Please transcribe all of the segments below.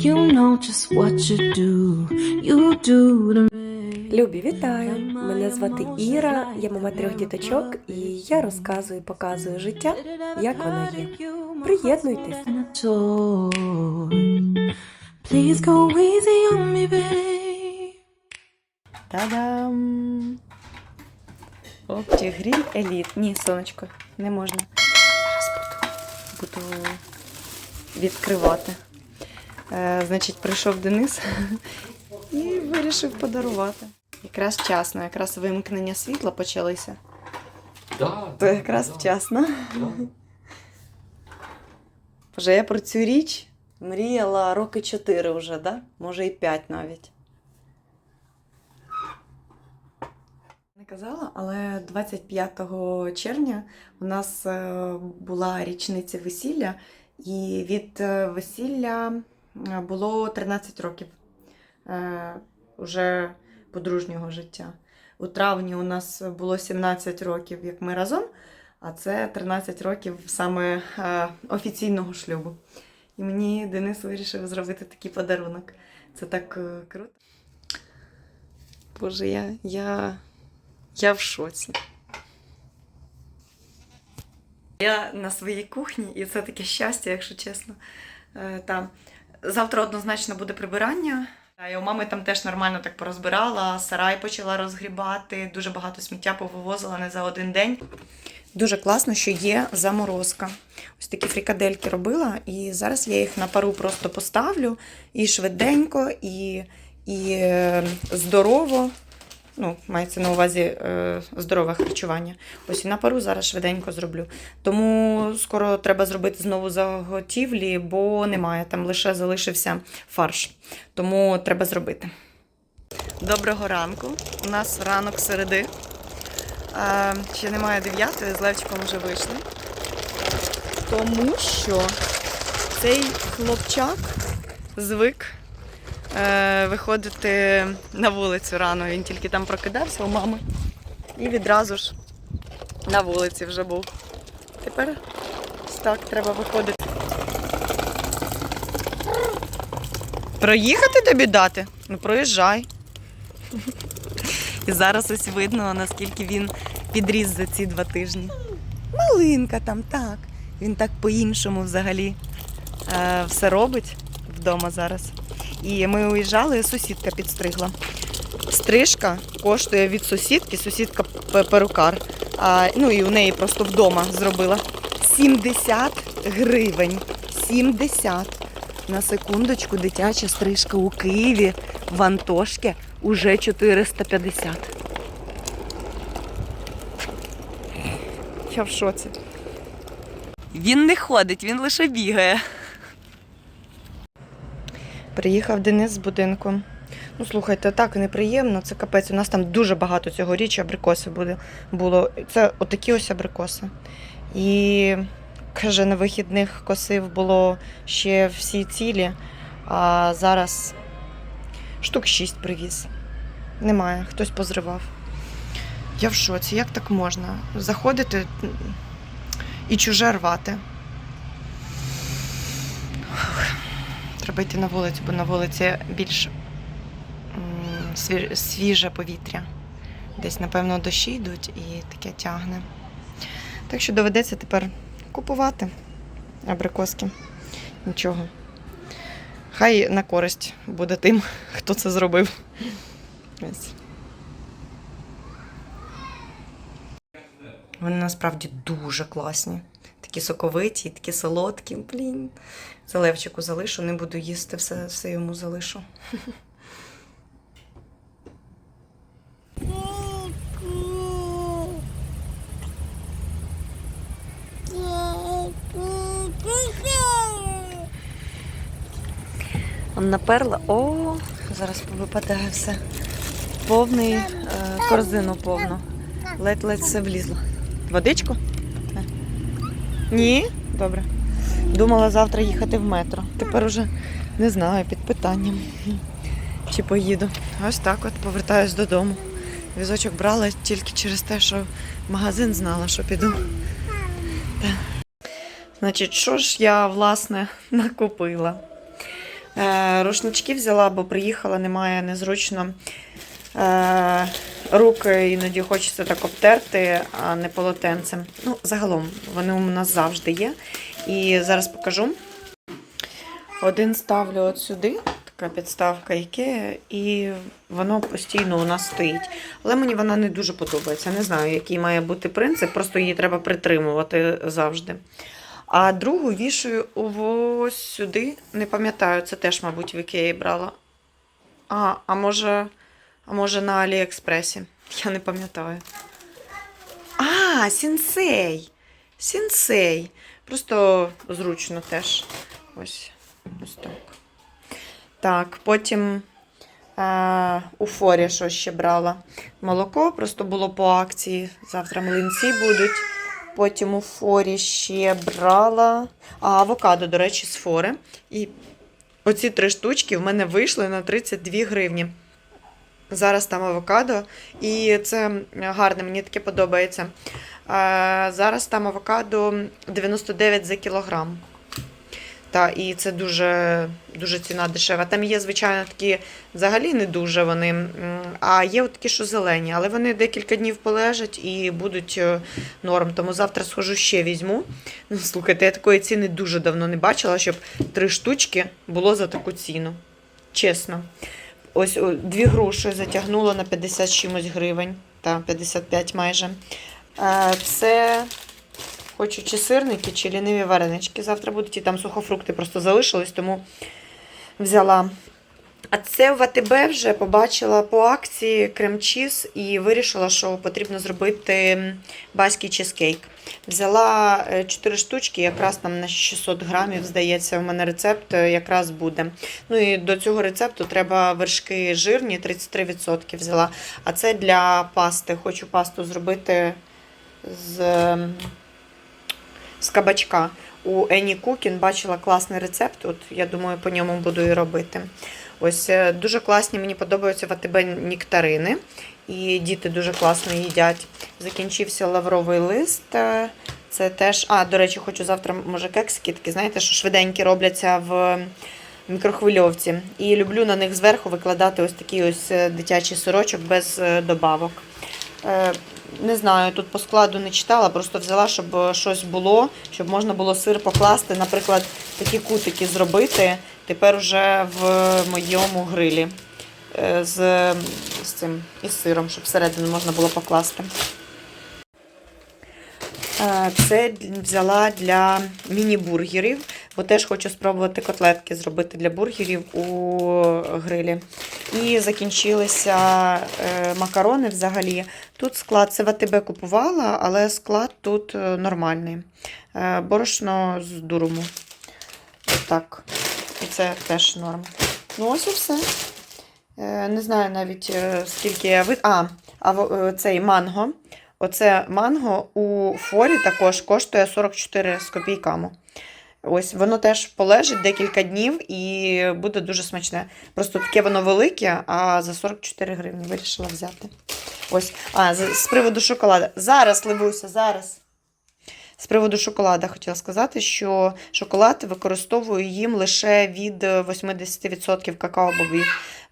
You know just what you do. You do to me. Любі, вітаю! Мене звати Іра, я мама трьох діточок, і я розказую, показую життя, як воно є. Приєднуйтесь! Please go easy on me, babe. Та-дам! Опті гріль еліт. Ні, сонечко, не можна. Зараз буду, буду відкривати. Е, значить, прийшов Денис і вирішив подарувати. Якраз вчасно, якраз вимкнення світла почалися. Да, То якраз вчасно. да. Вже я про цю річ мріяла роки 4 вже, да? може і 5 навіть. Не казала, але 25 червня у нас е, була річниця весілля, і від е, весілля було 13 років е, уже подружнього життя. У травні у нас було 17 років, як ми разом, а це 13 років саме е, офіційного шлюбу. І мені Денис вирішив зробити такий подарунок. Це так е, круто. Боже, я, я, я в шоці. Я на своїй кухні, і це таке щастя, якщо чесно. Е, Там. Завтра однозначно буде прибирання. І у мами там теж нормально так порозбирала, сарай почала розгрібати, дуже багато сміття повивозила не за один день. Дуже класно, що є заморозка. Ось такі фрікадельки робила, і зараз я їх на пару просто поставлю і швиденько, і, і е, здорово. Ну, мається на увазі е, здорове харчування. Ось і на пару зараз швиденько зроблю. Тому скоро треба зробити знову заготівлі, бо немає. Там лише залишився фарш. Тому треба зробити. Доброго ранку. У нас ранок середи. А, ще немає дев'ятої, з Левчиком вже вийшли. Тому що цей хлопчак звик е, виходити на вулицю рано. Він тільки там прокидався у мами і відразу ж на вулиці вже був. Тепер так треба виходити. Проїхати тобі дати? Ну проїжджай. І зараз ось видно, наскільки він підріс за ці два тижні. Малинка там, так. Він так по-іншому взагалі е, все робить вдома зараз. І ми уїжджали, сусідка підстригла. Стрижка коштує від сусідки, сусідка перукар. А, ну і у неї просто вдома зробила 70 гривень. 70. На секундочку, дитяча стрижка у Києві в Антошки уже 450. Я в шоці. Він не ходить, він лише бігає. Приїхав Денис з будинку. Ну, слухайте, так неприємно, це капець. У нас там дуже багато цьогоріч абрикосів буде, було. Це отакі ось абрикоси. І каже, на вихідних косив було ще всі цілі, а зараз штук шість привіз. Немає, хтось позривав. Я в шоці, як так можна? Заходити і чуже рвати. Треба на вулицю, бо на вулиці більш свіже повітря. Десь, напевно, дощі йдуть і таке тягне. Так що доведеться тепер купувати абрикоски. Нічого. Хай на користь буде тим, хто це зробив. Ось. Вони насправді дуже класні. Такі соковиті, такі солодкі. Блін. Залевчику залишу, не буду їсти, все, все йому залишу. Наперла. О, зараз випадає все. Повний е, корзину повну. Ледь-ледь все влізло. Водичку? Ні? Добре. Думала завтра їхати в метро. Тепер уже не знаю, під питанням. Чи поїду. Ось так от повертаюсь додому. Візочок брала тільки через те, що магазин знала, що піду. Так. Значить, що ж я, власне, накупила? Е, рушнички взяла, бо приїхала, немає незручно. Е, руки іноді хочеться так обтерти, а не полотенцем. Ну, загалом, вони у нас завжди є. І зараз покажу. Один ставлю от сюди, така підставка Ікея, і воно постійно у нас стоїть. Але мені вона не дуже подобається. Не знаю, який має бути принцип, просто її треба притримувати завжди. А другу вішаю ось сюди. Не пам'ятаю, це теж, мабуть, в Ікеї брала. А, а може, а може на Аліекспресі. Я не пам'ятаю. А, сінсей. Сінсей. Просто зручно теж. Ось, ось так. Так, потім е, у форі що ще брала. Молоко просто було по акції. Завтра млинці будуть. Потім у форі ще брала. А, авокадо, до речі, з фори. І оці три штучки в мене вийшли на 32 гривні. Зараз там авокадо, і це гарне, мені таке подобається. Зараз там авокадо 99 за кілограм. Та, і це дуже, дуже ціна дешева. Там є, звичайно, такі взагалі не дуже вони, а є от такі, що зелені, але вони декілька днів полежать і будуть е, норм. Тому завтра схожу ще візьму. Ну, слухайте, я такої ціни дуже давно не бачила, щоб три штучки було за таку ціну. Чесно. Ось дві гроші затягнула на 50 чимось гривень, та 55 майже. Е, Це хочу чи сирники, чи ліниві варенички. Завтра будуть і там сухофрукти просто залишились, тому взяла. А це в АТБ вже побачила по акції крем-чіз і вирішила, що потрібно зробити баський чизкейк. Взяла 4 штучки, якраз там на 600 грамів, здається, у мене рецепт е, якраз буде. Ну і до цього рецепту треба вершки жирні, 33% взяла. А це для пасти. Хочу пасту зробити з, ем, з кабачка. У Ені Кукін бачила класний рецепт. От я думаю, по ньому буду і робити. Ось е, дуже класні, мені подобаються в АТБ нектарини. І діти дуже класно їдять. Закінчився лавровий лист. е, Це теж. А, до речі, хочу завтра, може, кексики такі, знаєте, що швиденькі робляться в мікрохвильовці. І люблю на них зверху викладати ось такий ось е, дитячий сирочок без добавок. Не знаю, тут по складу не читала, просто взяла, щоб щось було, щоб можна було сир покласти, наприклад, такі кутики зробити тепер уже в моєму грилі е, з, з цим із сиром, щоб всередину можна було покласти. Е, Це взяла для міні-бургерів, бо теж хочу спробувати котлетки зробити для бургерів у грилі. І закінчилися е, макарони взагалі. Тут склад це в купувала, але склад тут нормальний. Борошно з дуруму. Отак. Це теж норм. Ну, ось і все. Е, Не знаю навіть е, скільки я вид. А, а е, цей манго. Оце манго у форі також коштує 44 з копійками. Ось воно теж полежить декілька днів і буде дуже смачне. Просто таке воно велике, а за 44 гривні вирішила взяти. Ось, а з, приводу шоколада. Зараз, Левуся, зараз. З приводу шоколада хотіла сказати, що шоколад використовую їм лише від е, 80% какао-бобів.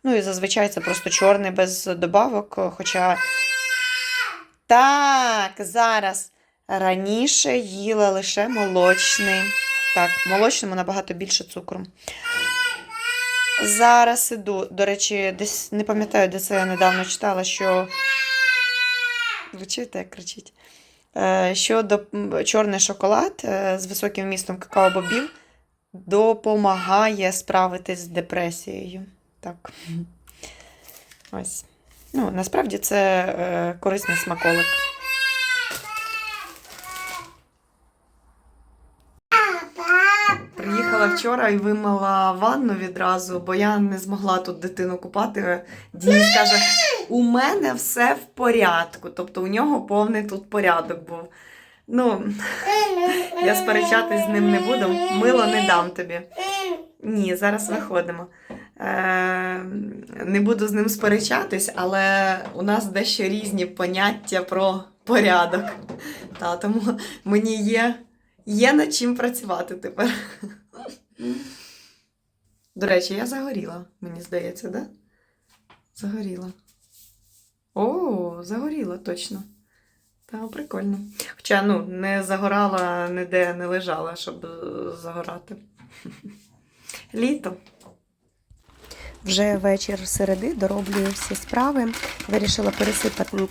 Ну і зазвичай це просто чорний без добавок. Хоча так, зараз раніше їла лише молочний. Так, молочному набагато більше цукру. Зараз іду. До речі, десь не пам'ятаю, де це я недавно читала, що. Ви чуєте, як кричить? Е, Що до... м, чорний шоколад е, з високим вмістом какао-бобів допомагає справитись з депресією. Так. Ось. Ну, насправді це е, корисний смаколик. Приїхала вчора і вимила ванну відразу, бо я не змогла тут дитину купати. Денис каже: у мене все в порядку. Тобто у нього повний тут порядок був. Ну, я сперечатись з ним не буду, мило не дам тобі. Ні, зараз виходимо. Е, не буду з ним сперечатись, але у нас дещо різні поняття про порядок. Та, тому мені є, є над чим працювати тепер. До речі, я загоріла, мені здається, да? Загоріла. О, загоріла, точно. Та прикольно. Хоча ну, не загорала ніде не лежала, щоб е, загорати. Літо. Вже вечір середи дороблюю всі справи. Вирішила пересипати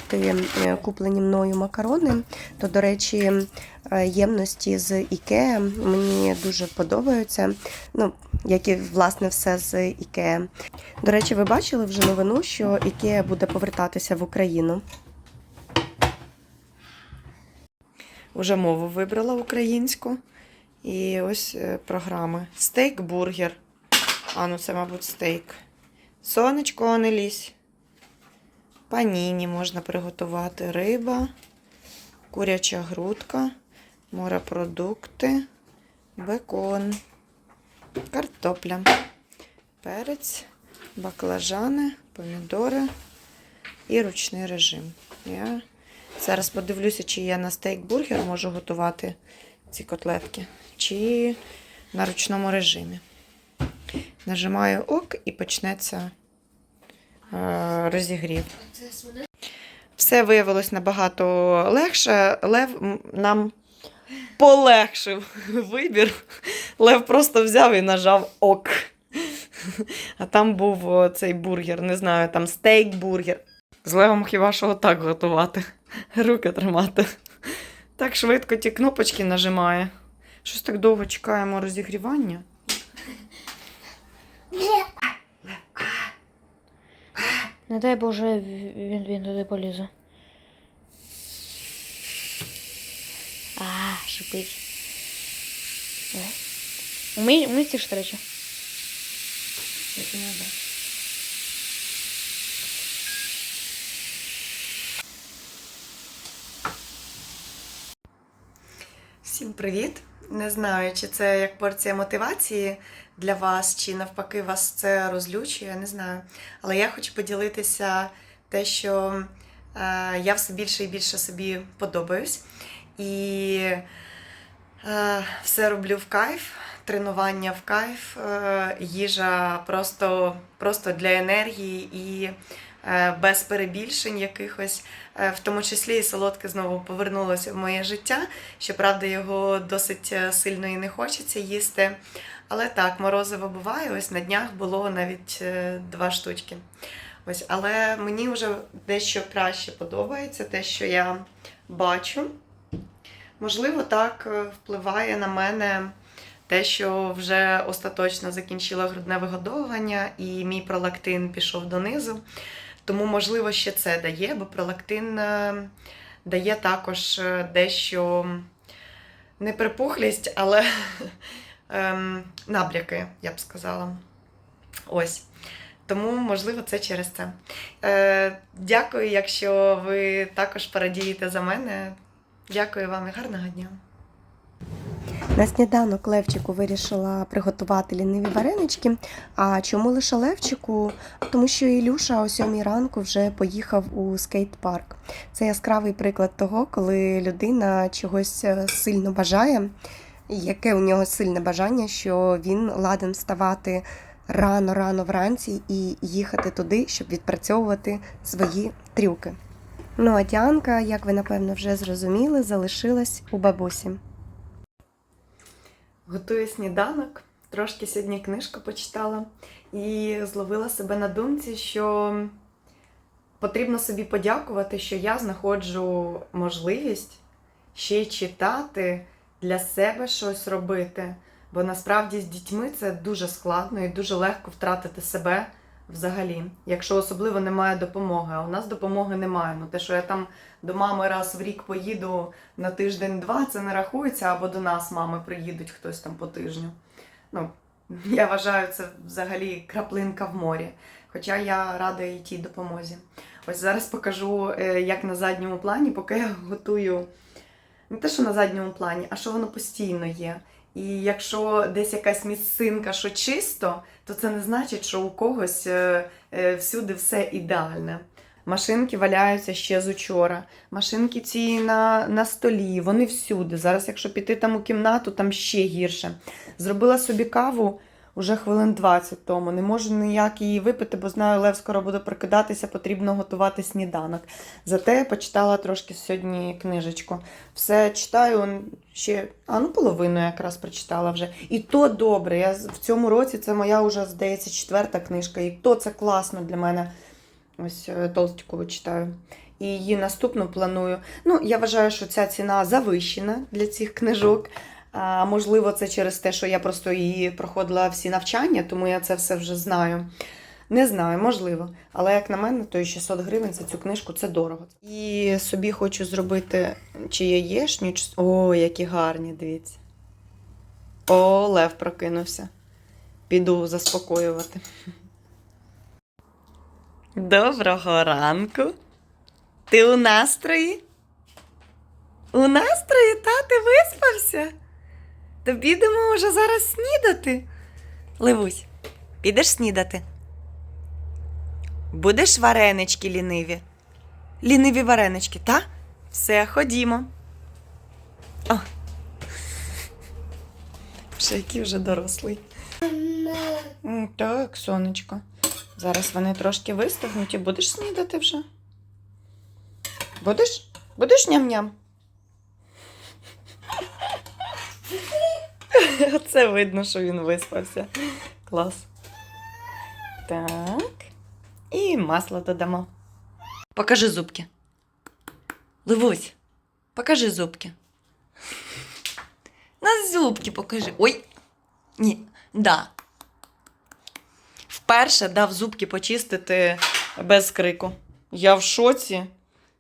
е, куплені мною макарони. То, до речі, ємності з Ікеа мені дуже подобаються. Ну, як і власне все з Ікеа. До речі, ви бачили вже новину, що Ікеа буде повертатися в Україну. Уже мову вибрала українську. І ось е, програми. Стейк бургер. А, ну це, мабуть, стейк. Сонечко, не лізь. Паніні можна приготувати. Риба, куряча грудка, морепродукти, бекон, картопля, перець, баклажани, помідори і ручний режим. Я Зараз подивлюся, чи я на стейк-бургер можу готувати ці котлетки, чи на ручному режимі. Нажимаю ок і почнеться е, розігрів. Все виявилось набагато легше. Лев нам полегшив вибір. Лев просто взяв і нажав ок. А там був цей бургер, не знаю, там стейк-бургер. З левом хіба що отак готувати. Руки тримати. Так швидко ті кнопочки нажимає. Щось так довго чекаємо розігрівання. Не дай Боже, він, він туди полізе. А, шипить. Умі, умістиш, до речі? Всім привіт! Не знаю, чи це як порція мотивації для вас, чи навпаки вас це розлючує, не знаю. Але я хочу поділитися те, що е, я все більше і більше собі подобаюсь. І е, все роблю в кайф, тренування в кайф, е, їжа просто, просто для енергії і е, без перебільшень якихось. Е, В тому числі і солодке знову повернулося в моє життя. Щоправда, його досить е, сильно і не хочеться їсти. Але так, морозиво буває. Ось на днях було навіть е, два штучки. Ось, але мені вже дещо краще подобається, те, що я бачу. Можливо, так е, впливає на мене те, що вже остаточно закінчила грудне вигодовування, і мій пролактин пішов донизу. Тому, можливо, ще це дає, бо пролактин е, дає також е, дещо не припухлість, але ем, набряки, я б сказала. Ось. Тому, можливо, це через це. Дякую, якщо ви також порадієте за мене. Дякую вам і гарного дня. На сніданок Левчику вирішила приготувати ліниві варенички. А чому лише Левчику? Тому що Ілюша о сьомій ранку вже поїхав у скейт-парк. Це яскравий приклад того, коли людина чогось е, сильно бажає, яке у нього сильне бажання, що він ладен вставати рано-рано вранці і їхати туди, щоб відпрацьовувати свої трюки. Ну а Діанка, як ви напевно вже зрозуміли, залишилась у бабусі. Готую сніданок. Трошки сьогодні книжку почитала і зловила себе на думці, що потрібно собі подякувати, що я знаходжу можливість ще читати для себе щось робити. Бо насправді з дітьми це дуже складно і дуже легко втратити себе взагалі, якщо особливо немає допомоги. А у нас допомоги немає. Ну те, що я там до мами раз в рік поїду на тиждень-два, це не рахується, або до нас мами приїдуть хтось там по тижню. Ну, я вважаю, це взагалі краплинка в морі. Хоча я рада і тій допомозі. Ось зараз покажу, е, як на задньому плані, поки я готую не те, що на задньому плані, а що воно постійно є. І якщо десь якась місцинка, що чисто, то це не значить, що у когось е, е, всюди все ідеальне. Машинки валяються ще з учора. Машинки ці на, на столі, вони всюди. Зараз, якщо піти там у кімнату, там ще гірше. Зробила собі каву, уже хвилин 20 тому. Не можу ніяк її випити, бо знаю, Лев скоро буде прокидатися, потрібно готувати сніданок. Зате я почитала трошки сьогодні книжечку. Все читаю ще, а ну половину якраз прочитала вже. І то добре. Я в цьому році це моя вже, здається, четверта книжка. І то це класно для мене. Ось е, Толстікову читаю. І її наступну планую. Ну, я вважаю, що ця ціна завищена для цих книжок. А, можливо, це через те, що я просто її проходила всі навчання, тому я це все вже знаю. Не знаю, можливо. Але як на мене, то і 600 гривень за цю книжку це дорого. І собі хочу зробити чи яєшню, чи... О, які гарні, дивіться. О, Лев прокинувся. Піду заспокоювати. Доброго ранку. Ти у настрої? У настрої, та ти виспався? То підемо вже зараз снідати. Ливусь, підеш снідати? Будеш варенички ліниві? Ліниві варенички, та? Все, ходімо. О. Вже який вже дорослий. Так, сонечко. Зараз вони трошки вистигнуть і будеш снідати вже. Будеш? Будеш ням-ням? Оце видно, що він виспався. Клас. Так. І масло додамо. Покажи зубки. Ливусь, покажи зубки. На зубки покажи. Ой. Ні, да. Вперше дав зубки почистити без крику. Я в шоці.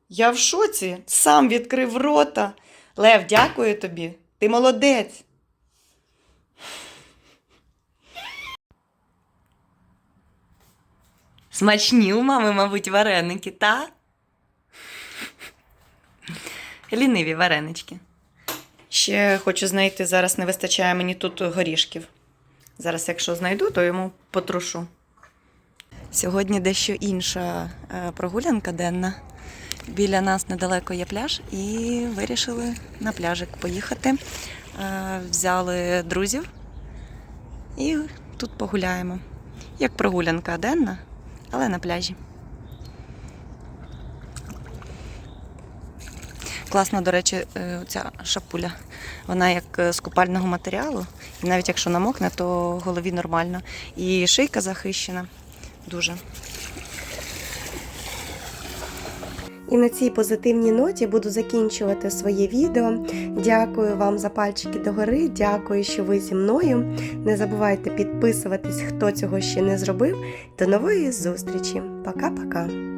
Я в шоці. Сам відкрив рота. Лев, дякую тобі. Ти молодець. Смачні у мами, мабуть, вареники, та? Ліниві варенички. Ще хочу знайти, зараз не вистачає мені тут горішків. Зараз, якщо знайду, то йому потрушу. Сьогодні дещо інша е, прогулянка денна. Біля нас недалеко є пляж, і вирішили на пляжик поїхати. Е, Взяли друзів і тут погуляємо. Як прогулянка денна, але на пляжі. Класна, до речі, е, ця шапуля. Вона як е, з купального матеріалу. І навіть якщо намокне, то голові нормально. І шийка захищена. Дуже. І на цій позитивній ноті буду закінчувати своє відео. Дякую вам за пальчики догори. Дякую, що ви зі мною. Не забувайте підписуватись, хто цього ще не зробив. До нової зустрічі. Пока-пока.